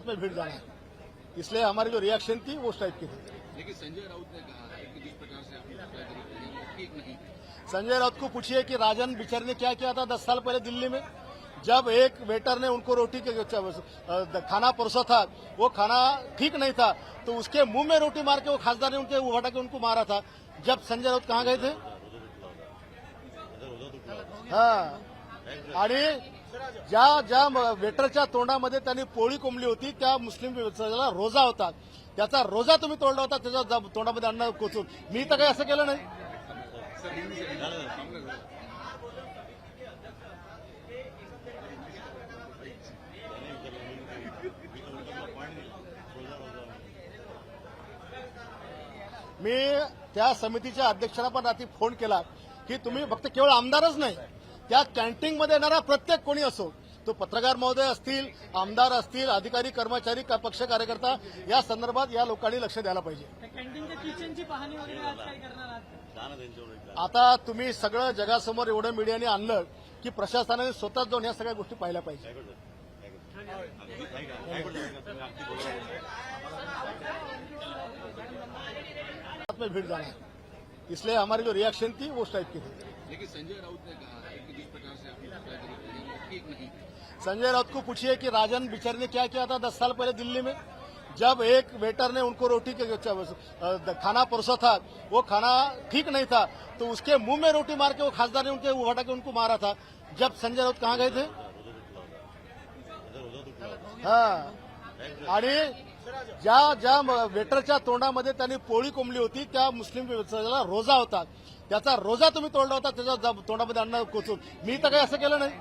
साथ में भीड़ जाना है इसलिए हमारी जो रिएक्शन थी वो उस टाइप की थी। लेकिन संजय राउत ने कहा है कि जिस प्रकार से आपने फैसला करी वो ठीक नहीं संजय राउत को पूछिए कि राजन बिचर ने क्या किया था दस साल पहले दिल्ली में? जब एक वेटर ने उनको रोटी के खाना परोसा था वो खाना ठीक नहीं था तो उसके मुँह में रोटी मार के वो खासदार ने उनके उठा के उनको मारा था। जब संजय राउत कहाँ गए थे? हाँ। आणि ज्या ज्या वेटरच्या तोंडामध्ये त्यांनी पोळी कोंबली होती त्या मुस्लिम समाजाला रोजा होता. त्याचा रोजा तुम्ही तोडला होता त्याच्या तोंडामध्ये अन्न कोचून. मी तर काही असं केलं नाही. मी त्या समितीच्या अध्यक्षांना पण रात्री फोन केला की तुम्ही फक्त केवळ आमदारच नाही त्या कॅन्टीनमध्ये येणारा प्रत्येक कोणी असो तो पत्रकार महोदय असतील आमदार असतील अधिकारी कर्मचारी का- पक्ष कार्यकर्ता या संदर्भात या लोकांनी लक्ष द्यायला पाहिजे. त्या कॅन्टीनच्या किचनची पाहणी वगैरे आज काय करणार आहात? आता तुम्ही सगळं जगासमोर एवढं मीडियाने आणलं की प्रशासनाने स्वतःच जाऊन या सगळ्या गोष्टी पाहिल्या पाहिजे. भीड़ जाना है इसलिए हमारी जो रिएक्शन थी वो उस टाइप की थी. लेकिन संजय राउत ने कहा है कि नहीं। संजय राउत को पूछिए कि राजन बिचर ने क्या किया था दस साल पहले दिल्ली में? जब एक वेटर ने उनको रोटी के खाना परोसा था वो खाना ठीक नहीं था तो उसके मुंह में रोटी मार के वो खासदार ने उनके उठा के उनको मारा था। जब संजय राउत कहाँ गए थे? हाँ। आणि ज्या ज्या वेटरच्या तोंडामध्ये त्यांनी पोळी कोंबली होती त्या मुस्लिम रोजा होता. त्याचा रोजा तुम्ही तोडला होता त्याच्या तोंडामध्ये अन्न कोचून. मी तर काही असं केलं नाही.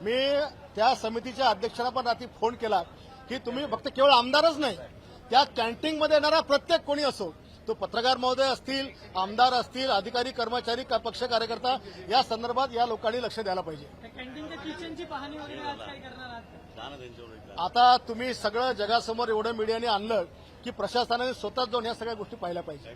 मी त्या समितीच्या अध्यक्षाला पण रात्री फोन केला की तुम्ही फक्त केवळ आमदारच नाही त्या कॅन्टीनमध्ये येणारा प्रत्येक कोणी असो तो पत्रकार महोदय असतील आमदार असतील अधिकारी कर्मचारी का- पक्ष कार्यकर्ता या संदर्भात या लोकांनी लक्ष द्यायला पाहिजे. आता तुम्ही सगळं जगासमोर एवढं मीडियाने आणलं की प्रशासनाने स्वतःच जाऊन या सगळ्या गोष्टी पाहिल्या पाहिजे.